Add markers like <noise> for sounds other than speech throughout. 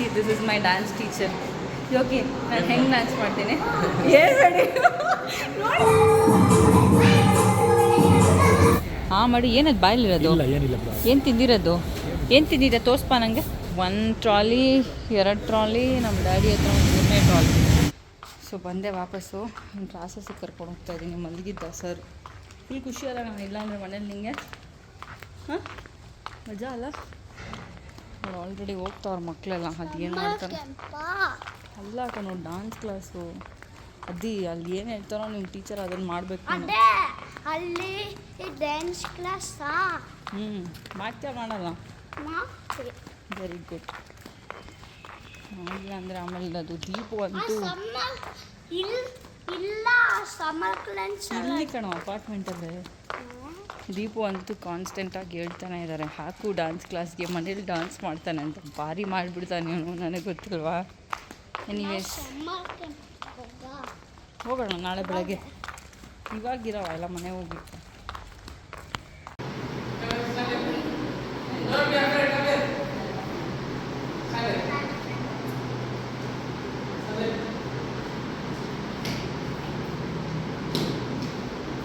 See this is my dance teacher Yogi ನಾನು ಹೆಂಗೆ dance ಮಾಡ್ತೀನಿ? <laughs> ಹೇಳ್ಬೇಡಿ ಹಾಂ ಮಾಡಿ ಏನದು ಬಾಯಲ್ಲಿರೋದು? ಏನು ತಿಂದಿರೋದು? ಏನು ತಿಂದಿದೆ? ತೋರಿಸ್ಪ ನನಗೆ ಒಂದು ಟ್ರಾಲಿ ಎರಡು ಟ್ರಾಲಿ ನಮ್ಮ ಡ್ಯಾಡಿ ಹತ್ರ ಒಂದು ಮೂರನೇ ಟ್ರಾಲಿ ಸೊ ಬಂದೆ ವಾಪಸ್ಸು. ನಿಮ್ಮ ಕ್ಲಾಸಸ್ಸಿಗೆ ಕರ್ಕೊಂಡು ಹೋಗ್ತಾ ಇದ್ದೀನಿ ಮಲಗಿದ್ದ ಸರ್ ಫುಲ್ ಖುಷಿ ಅಲ್ಲ ನಾನು ಇಲ್ಲಾಂದ್ರೆ ಮನೇಲಿ ನಿಂಗೆ? ಹಾಂ? ಮಜಾ ಅಲ್ಲ? ಅವ್ರು ಆಲ್ರೆಡಿ ಹೋಗ್ತಾವ್ರ ಮಕ್ಕಳೆಲ್ಲ ಅದು ಏನು ಮಾಡ್ತಾರೆ? ಅಲ್ಲ ಕಣೋ ಡಾನ್ಸ್ ಕ್ಲಾಸು ಅದಿ ಅಲ್ಲಿ ಏನು ಹೇಳ್ತಾರೋ ನಿಮ್ಮ ಟೀಚರ್ ಅದನ್ನು ಮಾಡಬೇಕು ಅಲ್ಲಿ ಡ್ಯಾನ್ಸ್ ಕ್ಲಾಸ್ ಹ್ಞೂ ಮಾಡ್ತೀಯ ಮಾಡಲ್ಲ. ವೆರಿ ಗುಡ್ ಮಾಡಿಲ್ಲ ಅಂದರೆ ಆಮೇಲೆ ಅದು ದೀಪ ಅಂತೂ ಇಲ್ಲ ಸಮ್ಮರ್ ಕ್ಲಾಸ್ ಇಲ್ಲಿ ಕಣೋ ಅಪಾರ್ಟ್ಮೆಂಟಲ್ಲೇ ದೀಪು ಅಂತೂ ಕಾನ್ಸ್ಟೆಂಟಾಗಿ ಹೇಳ್ತಾನೆ ಇದ್ದಾರೆ ಹಾಕು ಡಾನ್ಸ್ ಕ್ಲಾಸ್ಗೆ ಮನೇಲಿ ಡಾನ್ಸ್ ಮಾಡ್ತಾನೆ ಅಂತ ಭಾರಿ ಮಾಡಿಬಿಡ್ತಾನೆ ಅವನು ನನಗೆ ಗೊತ್ತಿಲ್ವಾ? ಎನಿವೇಸ್ ಹೋಗೋಣ ನಾಳೆ ಬೆಳಗ್ಗೆ. ಇವಾಗಿರೋ ಎಲ್ಲ ಮನೆ ಹೋಗ್ಬಿಟ್ಟು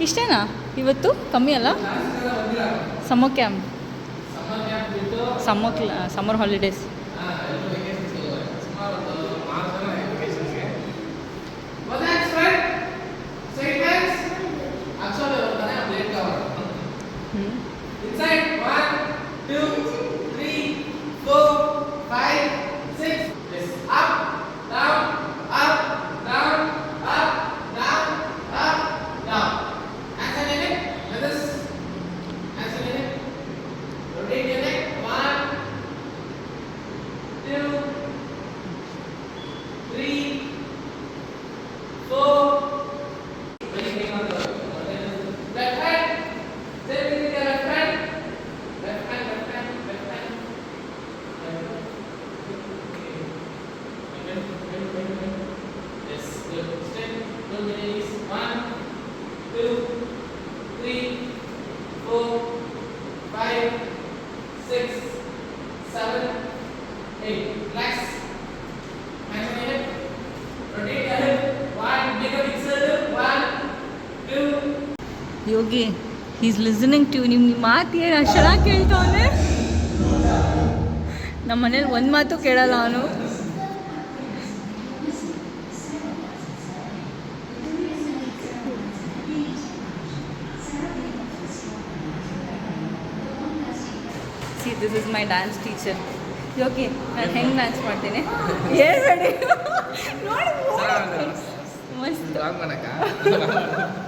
ಇಷ್ಟೇನಾ? ಇವತ್ತು? ಕಮ್ಮಿ ಅಲ್ಲ? Summer camp. Summer summer holidays. Yogi is listening to ನಿಮ್ಗೆ ಮಾತು ಏನು ಅಕ್ಷರ ಕೇಳ್ತಾವನೆ ನಮ್ಮ ಮನೇಲಿ ಒಂದು ಮಾತು ಕೇಳಲ್ಲ ಅವನು. See this is my dance teacher Yogi ನಾನು ಹೆಂಗೆ ಡ್ಯಾನ್ಸ್ ಮಾಡ್ತೀನಿ? ಹೇಳ್ಬೇಡಿ. <laughs> ನೋಡಿ ಮಸ್ತ್? <laughs>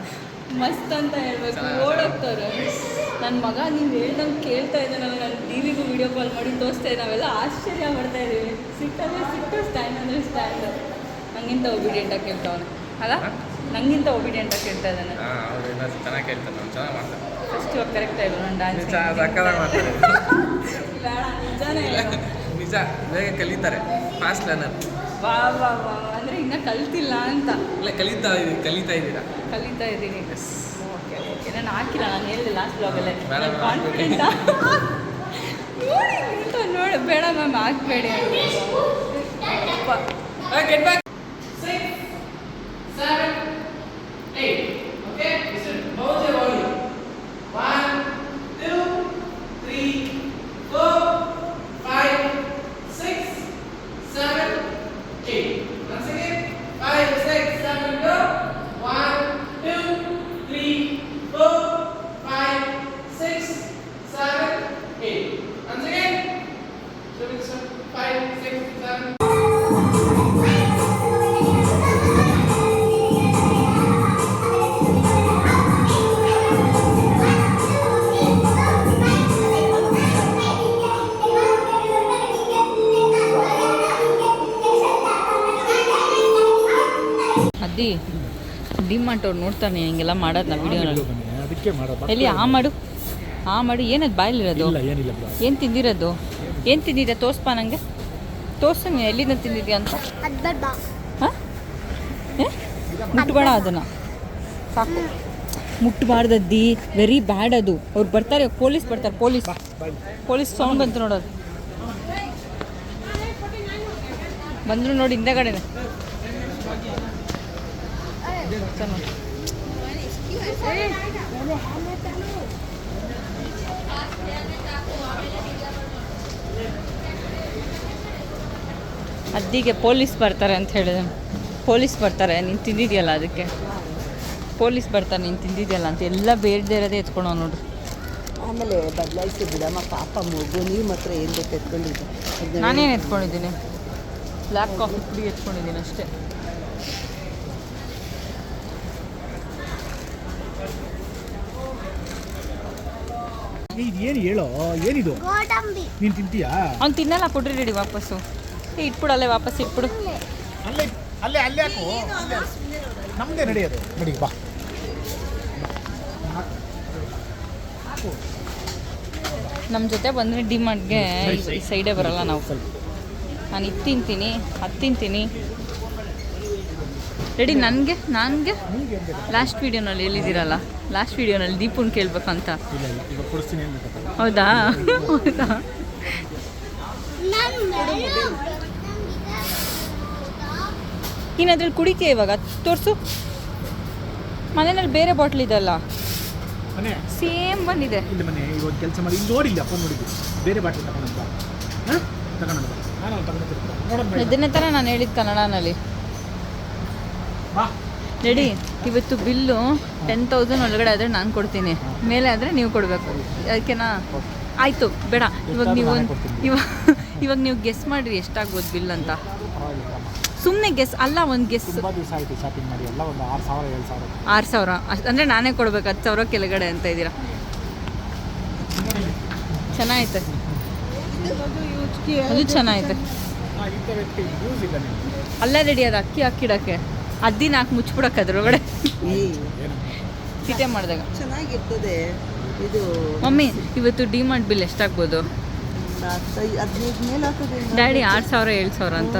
ಮಸ್ತ್ ಅಂತ ಹೇಳ್ಬೇಕು. ಓಡೋಗ್ತಾರೆ ನನ್ನ ಮಗ ನೀನು ಹೇಳ್ದಂಗೆ ಕೇಳ್ತಾ ಇದ್ದೆ ನಾನು ಟಿ ವಿಗೂ ವಿಡಿಯೋ ಕಾಲ್ ಮಾಡಿ ತೋರಿಸ್ತಾ ಇದ್ದೆ. ನಾವೆಲ್ಲ ಆಶ್ಚರ್ಯ ಮಾಡ್ತಾ ಇದ್ದೀವಿ. ಸಿಟ್ಟಂದ್ರೆ ಸಿಟ್ಟು ಸ್ಟ್ಯಾಂಡ್ ಅಂದರೆ ಸ್ಟ್ಯಾಂಡ್ ನಂಗಿಂತ ಆಗಿ ಕೇಳ್ತಾವನೆ ಅಲ್ಲ? ನಂಗಿಂತ ಒಬಿಡಿಯೆಂಟಾಗಿ ಕೇಳ್ತಾ ಇದ್ದಾನೆ. ಚೆನ್ನಾಗಿ ಕೇಳ್ತಾನೆ ಚೆನ್ನಾಗಿ ಮಾಡ್ತಾನೆ. ಫಸ್ಟ್ ಇವಾಗ ಕರೆಕ್ಟ್ ಆಯಿತು ನಾನು ಡ್ಯಾನ್ಸ್ ಬೇಡ ನಿಜಾನೇ. ನಿಜ ಬೇಗ ಕಲಿತಾರೆ. ಫಾಸ್ಟ್ ಲರ್ನರ್ ವಾ ವಾ ವಾ ಅಂದರೆ ಇನ್ನೂ ಕಲ್ತಿಲ್ಲ ಅಂತ. ಇಲ್ಲ ಕಲಿತಾ ಇದೀವಿ ಕಲಿತಾ ಇದ್ದೀರಾ? ಕಲಿತಾ ಇದ್ದೀನಿ. ಓಕೆ ಓಕೆ ನಾನು ಹಾಕಿಲ್ಲ ನಾನು ಹೇಳಿದೆ ಲಾಸ್ಟ್ ಬ್ಲಾಗಲ್ಲೇ ಕಾನ್ಫಿಡೆಂಟ್ ನೋಡಿ ನಿಂತು ನೋಡಿ. ಬೇಡ ಮ್ಯಾಮ್ ಹಾಕ್ಬೇಡಿ ಗೆಟ್ ಬ್ಯಾಕ್ ঠিক ಡಿಮಾರ್ಟ್ ಅವ್ರು ನೋಡ್ತಾನೆ ಹಿಂಗೆಲ್ಲ ಮಾಡೋದು ನಾ ವಿಡಿಯೋನಲ್ಲಿ ಅದಕ್ಕೆ ಮಾಡೋ ಎಲ್ಲಿ ಆ ಮಾಡು ಆ ಮಾಡು ಏನದು ಬಾಯಲ್ಲಿರೋದು ಇಲ್ಲ ಏನಿಲ್ಲ ಬ್ರೋ ಏನು ತಿಂದಿರೋದು? ಏನು ತಿಂದಿದೆ ತೋರಿಸ್ಪ ನಂಗೆ. ತೋರಿಸು ನೀನು ಎಲ್ಲಿಂದ ತಿಂದಿದ್ಯಾ ಅಂತ. ಅದು ಬೇಡ ಹಾಂ ಮುಟ್ಬೇಡ ಅದನ್ನು. ಸಾಕು. ಮುಟ್ಬಾರ್ದದ್ದಿ ವೆರಿ ಬ್ಯಾಡ್ ಅದು. ಅವ್ರು ಬರ್ತಾರೆ ಪೊಲೀಸ್ ಬರ್ತಾರೆ ಪೊಲೀಸ್. ಪೊಲೀಸ್ ಸೌಂಡ್ ಬಂತು ನೋಡೋದು ಬಂದರು ನೋಡಿ ಹಿಂದೆಗಡೆನೆ. ಚೆನ್ನಾಗಿ ಅದ್ದಿಗೆ ಪೊಲೀಸ್ ಬರ್ತಾರೆ ಅಂತ ಹೇಳಿದೆ. ಪೊಲೀಸ್ ಬರ್ತಾರೆ ನೀನು ತಿಂದಿದ್ಯಲ್ಲ ಅದಕ್ಕೆ. ಪೊಲೀಸ್ ಬರ್ತಾರೆ ನೀನು ತಿಂದಿದ್ಯಲ್ಲ ಅಂತ. ಎಲ್ಲ ಬೇಡದೇ ಇರೋದೇ ಎತ್ಕೊಂಡು ನೋಡ್ರಿ ಆಮೇಲೆ ಬದಲಾಯಿಸಿ ಬಿಡಮ್ಮ ಪಾಪ ಮಗು ನೀವು ಮಾತ್ರ ಏನು ಬೇಕು ಎತ್ಕೊಂಡಿದ್ದೆ. ನಾನೇನು ಎತ್ಕೊಂಡಿದ್ದೀನಿ? ಬ್ಲ್ಯಾಕ್ ಕಾಫಿ ಪುಡಿ ಎತ್ಕೊಂಡಿದ್ದೀನಿ ಅಷ್ಟೇ. ಇದೇನು ಹೇಳೋ? ಏನಿದು? ಗೋಡಂಬಿ. ನೀನು ತಿಂತೀಯಾ? ಅವ್ನು ತಿನ್ನಲ್ಲ ಕೊಡ್ರಿ ರೆಡಿ ವಾಪಸ್ಸು. ಏ ಇಟ್ಬಿಡಲ್ಲೇ ವಾಪಸ್ ಇಟ್ಬಿಡು. ಅಲ್ಲೇ ಅಲ್ಲೇ ಅಲ್ಲೇ ಹಾಕು. ನಮ್ಮದೇ ನಡೆಯೋದು. ನಡಿ ಬಾ. ನಮ್ಮ ಜೊತೆ ಬಂದರೆ ಡಿಮಾರ್ಟ್ಗೆ ಈ ಸೈಡೇ ಬರಲ್ಲ ನಾವು. ನಾನು ಇದು ತಿಂತೀನಿ ಅದು ತಿಂತೀನಿ. ರೆಡಿ ನನಗೆ? ನನಗೆ? ಲಾಸ್ಟ್ ವೀಡಿಯೋನಲ್ಲಿ ಹೇಳಿದ್ದೀರಲ್ಲ ಲಾಸ್ಟ್ ವೀಡಿಯೋನಲ್ಲಿ ದೀಪುನ್ ಕೇಳಬೇಕು ಅಂತ ಹೌದಾ? ಹೌದಾ? ಇನ್ನದ್ರಲ್ಲಿ ಕುಡಿತೀಯ ಇವಾಗ? ತೋರಿಸು. ಮನೆಯಲ್ಲಿ ಬೇರೆ ಬಾಟ್ಲ್ ಇದೆಲ್ಲ ಸೇಮ್ ಬಂದಿದೆ. ಇಲ್ಲಿ ಮನೆ ಇವಾಗ ಕೆಲಸ ಮಾಡಿ. ಇಲ್ಲಿ ನೋಡಿಲ್ಲ ನೋಡಿದ್ದು ಬೇರೆ ಬಾಟ್ಲಿ ತಗೊಂಡು ನಾನು. ಇದನ್ನೇ ಥರ ನಾನು ಹೇಳಿದ್ದು ಕನ್ನಡನಲ್ಲಿ. ರೆಡಿ ಇವತ್ತು ಬಿಲ್ಲು ಟೆನ್ ತೌಸಂಡ್ ಒಳಗಡೆ ಆದರೆ ನಾನು ಕೊಡ್ತೀನಿ. ಮೇಲೆ ಆದರೆ ನೀವು ಕೊಡಬೇಕು. ಅದಕ್ಕೆನಾ ಆಯಿತು ಬೇಡ. ಇವಾಗ ನೀವು ಇವಾಗ ಇವಾಗ ನೀವು ಗೆಸ್ ಮಾಡಿರಿ ಎಷ್ಟಾಗ್ಬೋದು ಬಿಲ್ ಅಂತ. ಸುಮ್ಮನೆ ಗೆಸ್ ಅಲ್ಲ ಒಂದು ಗೆಸ್ ಆರು ಸಾವಿರ ಅಂದರೆ ನಾನೇ ಕೊಡ್ಬೇಕು ಹತ್ತು ಸಾವಿರ ಕೆಳಗಡೆ ಅಂತ ಇದ್ದೀರಾ? ಚೆನ್ನಾಗೈತೆ. ಅದು ಚೆನ್ನಾಗೈತೆ. ಅಲ್ಲೇ ರೆಡಿ ಅದು? ಅಕ್ಕಿ ಹಾಕಿಡೋಕ್ಕೆ. ಅದ್ದಿನ ಹಾಕಿ ಮುಚ್ಬಿಡಕ್ಕೆ ಅದ್ರೊಳಗಡೆ. ಚಿಟೆ ಮಾಡಿದಾಗ. ಚೆನ್ನಾಗಿರ್ತದೆ. ಇದು ಮಮ್ಮಿ ಇವತ್ತು ಡಿಮಾರ್ಟ್ ಬಿಲ್ ಎಷ್ಟಾಗ್ಬೋದು? ಡ್ಯಾಡಿ ಆರು ಸಾವಿರ ಏಳು ಸಾವಿರ ಅಂತ.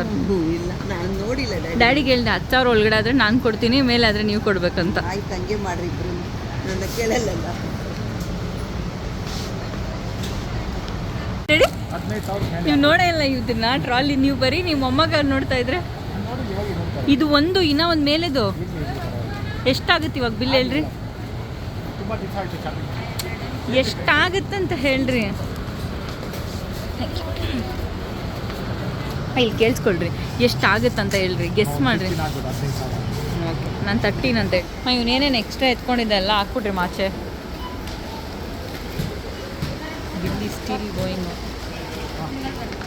ಇಲ್ಲ ನಾನು ನೋಡಿಲ್ಲ ಡ್ಯಾಡಿ. ಡ್ಯಾಡಿಗೆ ಹೇಳ್ದೆ ಹತ್ತು ಸಾವಿರ ಒಳಗಡೆ ಆದರೆ ನಾನು ಕೊಡ್ತೀನಿ ಮೇಲೆ ಆದರೆ ನೀವು ಕೊಡ್ಬೇಕಂತ. ಆಯ್ತು ಹಂಗೆ ಮಾಡ್ರಿ ಇಬ್ರು. ನನ್ನ ಕೇಳಲ್ಲ ನೀವು ನೋಡೇ ಇಲ್ಲ ಇದನ್ನ ಟ್ರಾಲಿ ನೀವು ಬರೀ ನಿಮ್ಮ ಮೊಮ್ಮಗ ನೋಡ್ತಾ ಇದ್ರೆ ಇದು ಒಂದು, ಇನ್ನ ಒಂದು ಮೇಲೆದು. ಎಷ್ಟಾಗುತ್ತೆ ಇವಾಗ ಬಿಲ್ ಹೇಳ್ರಿ? ಎಷ್ಟಾಗುತ್ತಂತ ಹೇಳ್ರಿ? ಇಲ್ಲಿ ಕೇಳಿಸ್ಕೊಳ್ರಿ. ಎಷ್ಟಾಗುತ್ತಂತ ಹೇಳ್ರಿ. ಗೆಸ್ ಮಾಡ್ರಿ. ನಾನು ತಟ್ಟಿನಂತೆ ಹಾಂ ಇವನೇನೇನು ಎಕ್ಸ್ಟ್ರಾ ಎತ್ಕೊಂಡಿದ್ದೆ ಎಲ್ಲ ಹಾಕ್ಬಿಟ್ರಿ ಮಾಚೆ. ಸ್ಟಿಲ್ ಗೋಯಿಂಗ್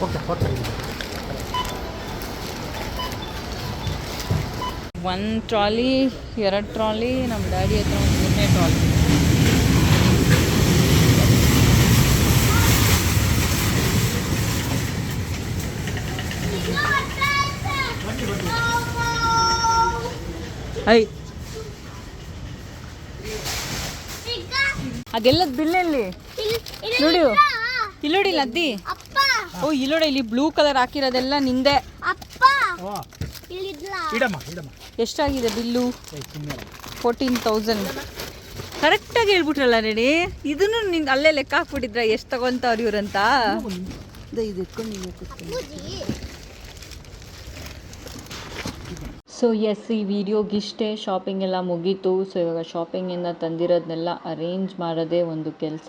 ಓಕೆ ಒಂದು ಟ್ರಾಲಿ ಎರಡು ಟ್ರಾಲಿ ನಮ್ಮ ಡ್ಯಾಡಿ ಹತ್ರ ಒಂದು ಮೂರನೇ ಟ್ರಾಲಿ. ಐ. ಅದೆಲ್ಲ ಬಿಲ್ಲೆಲ್ಲಿ ನೋಡಿ ಇಲ್ಲಿ ನೋಡಿ ಇಲ್ಲಿ. ಅದ್ದಿ ಅಪ್ಪ. ಓ ಇಲ್ಲೋಡಿ ಇಲ್ಲಿ ಬ್ಲೂ ಕಲರ್ ಹಾಕಿರೋದೆಲ್ಲ ನಿಂದೆ. ಅಪ್ಪ. ಓ. ಇಲ್ಲಿದ್ಲ? ಇಡಮ್ಮ ಇಡಮ್ಮ. ಎಷ್ಟಾಗಿದೆ ಬಿಲ್ಲು? Fourteen thousand. ಕರೆಕ್ಟಾಗಿ ಹೇಳ್ಬಿಟ್ರಲ್ಲ ನೆಡಿ ಇದನ್ನು ನಿಂಗೆ ಅಲ್ಲೇ ಲೆಕ್ಕ ಹಾಕ್ಬಿಟ್ಟಿದ್ರ ಎಷ್ಟು ತಗೊಂತವ್ರು ಇವ್ರಂತ ಸೊ ಎಸ್ ಈ ವಿಡಿಯೋಗಿಷ್ಟೇ ಶಾಪಿಂಗ್ ಎಲ್ಲ ಮುಗೀತು. ಸೊ ಇವಾಗ ಶಾಪಿಂಗಿಂದ ತಂದಿರೋದನ್ನೆಲ್ಲ ಅರೇಂಜ್ ಮಾಡೋದೇ ಒಂದು ಕೆಲಸ.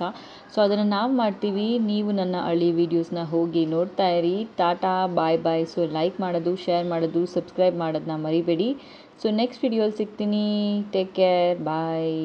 ಸೊ ಅದನ್ನು ನಾವು ಮಾಡ್ತೀವಿ. ನೀವು ನನ್ನ ಹಳಿ ವೀಡಿಯೋಸ್ನ ಹೋಗಿ ನೋಡ್ತಾ ಇರಿ. Tata bye bye so like ಮಾಡೋದು ಶೇರ್ ಮಾಡೋದು ಸಬ್ಸ್ಕ್ರೈಬ್ ಮಾಡೋದನ್ನ ಮರಿಬೇಡಿ. ಸೊ ನೆಕ್ಸ್ಟ್ ವಿಡಿಯೋಲಿ ಸಿಗ್ತೀನಿ ಟೇಕ್ ಕೇರ್ ಬಾಯ್